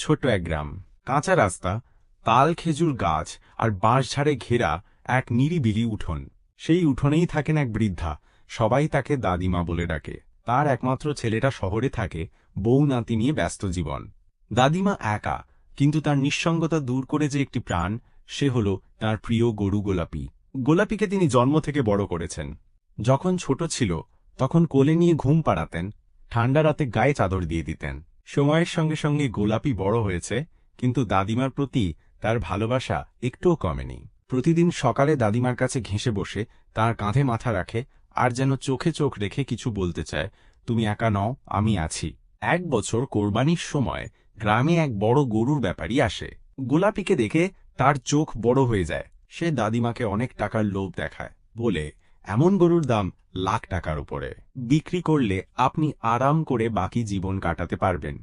ছোট্ট এক গ্রাম, কাঁচা রাস্তা, তাল খেজুর গাছ আর বাঁশঝাড়ে ঘেরা এক নিরিবিলি উঠোন। সেই উঠোনেই থাকেন এক বৃদ্ধা, সবাই তাকে দাদিমা বলে ডাকে। তার একমাত্র ছেলেটা শহরে থাকে, বউ নাতি নিয়ে ব্যস্ত জীবন। দাদিমা একা, কিন্তু তার নিঃসঙ্গতা দূর করে যে একটি প্রাণ, সে হল তার প্রিয় গরু গোলাপি। গোলাপিকে তিনি জন্ম থেকে বড় করেছেন। যখন ছোট ছিল, তখন কোলে নিয়ে ঘুম পাড়াতেন, ঠান্ডা রাতে গায়ে চাদর দিয়ে দিতেন। সময়ের সঙ্গে সঙ্গে গোলাপি বড় হয়েছে, কিন্তু দাদিমার প্রতি তার ভালোবাসা একটুও কমেনি। প্রতিদিন সকালে দাদিমার কাছে ঘেঁষে বসে, তার কাঁধে মাথা রাখে, আর যেন চোখে চোখ রেখে কিছু বলতে চায়, তুমি একা নও, আমি আছি। এক বছর কোরবানির সময় গ্রামে এক বড় গরুর ব্যাপারী আসে। গোলাপিকে দেখে তার চোখ বড় হয়ে যায়। সে দাদিমাকে অনেক টাকার লোভ দেখায়, বলে এমন গরুর দাম লাখ টাকার উপরে। বিক্রি করলে আপনি আরাম করে বাকি জীবন কাটাতে পারবেন।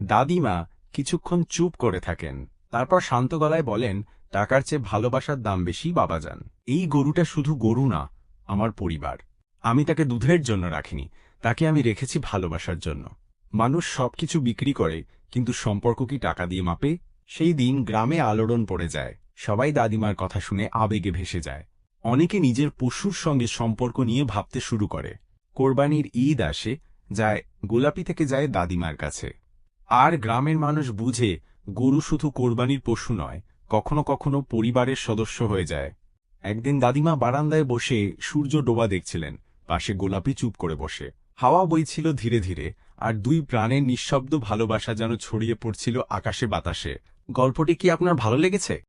দাদিমা কিছুক্ষণ চুপ করে থাকেন, তারপর শান্ত গলায় বলেন, টাকার চেয়ে ভালোবাসার দাম বেশি, বাবা যান এই গরুটা শুধু গরু না, আমার পরিবার। আমি তাকে দুধের জন্য রাখিনি, তাকে আমি রেখেছি ভালোবাসার জন্য। মানুষ সবকিছু বিক্রি করে, কিন্তু সম্পর্ক কি টাকা দিয়ে মাপে? সেই দিন গ্রামে আলোড়ন পড়ে যায়। সবাই দাদিমার কথা শুনে আবেগে ভেসে যায়। অনেকে নিজের পশুর সঙ্গে সম্পর্ক নিয়ে ভাবতে শুরু করে। কোরবানির ঈদ আসে, যায় গোলাপি থেকে যায় দাদিমার কাছে। আর গ্রামের মানুষ বুঝে গরু শুধু কোরবানির পশু নয়, কখনো কখনো পরিবারের সদস্য হয়ে যায়। একদিন দাদিমা বারান্দায় বসে সূর্য ডোবা দেখছিলেন, পাশে গোলাপি চুপ করে বসে। হাওয়া বইছিল ধীরে ধীরে, আর দুই প্রাণের নিঃশব্দ ভালোবাসা যেন ছড়িয়ে পড়ছিল আকাশে বাতাসে। গল্পটি কি আপনার ভালো লেগেছে?